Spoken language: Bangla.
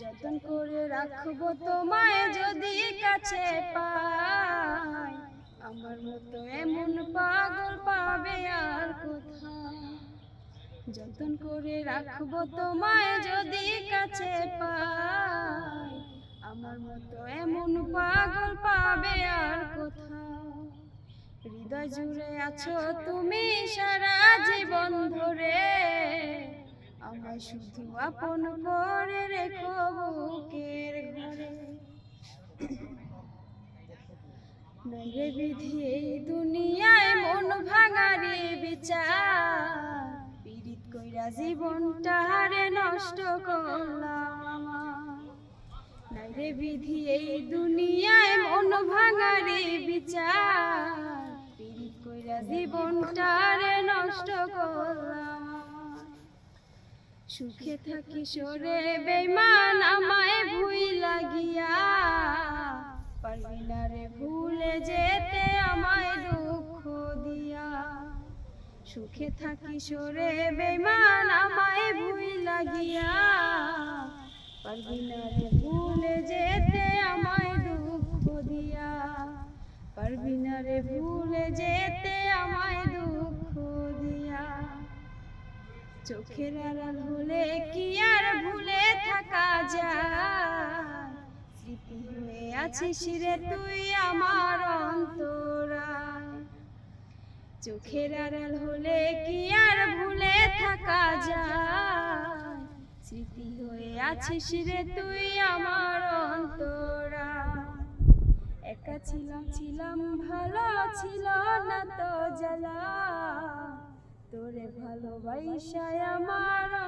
যতন করে রাখব তোমায় যদি কাছে পাই, আমার মতো এমন পাগল পাবে আর কোথায়? যতন করে রাখব তোমায় যদি কাছে পাই, আমার মতো এমন পাগল পাবে আর কোথাও হৃদয় জুড়ে আছো তুমি সারা জীবন ধরে। শুধু আপন করে রেখো বুকের ঘরে। নইরে বিধি এই দুনিয়ায় মন ভাঙারে বিচার। পীড়িত কইরা জীবনটা হারে নষ্ট করলাম নাইরে বিধি এই দুনিয়ায় মন ভাঙারে বিচার। পীড়িত কইরা জীবনটা হারে নষ্ট করলাম। সুখে থাকি সরে বেমান আমায় ভুই লাগিয়া। পারবি না রে ভুলে যেতে আমায় দুঃখ দিয়া। সুখে থাকি সরে বেমান আমায় ভুই লাগিয়া। পারবি না রে ভুলে যেতে আমায় দুঃখ দিয়া। পারবি না রে ভুলে যেতে আমায় চোখের আড়াল হলে কি আর ভুলে থাকা যায়? স্মৃতি হয়ে আছিস রে তুই আমার অন্তরা। চোখের আড়াল হলে কি আর ভুলে থাকা যায়? স্মৃতি হয়ে আছিস রে তুই আমার অন্তরায় একা ছিলাম ছিলাম, ভালো ছিল না তো জ্বালা। ভালোবাসায় আমার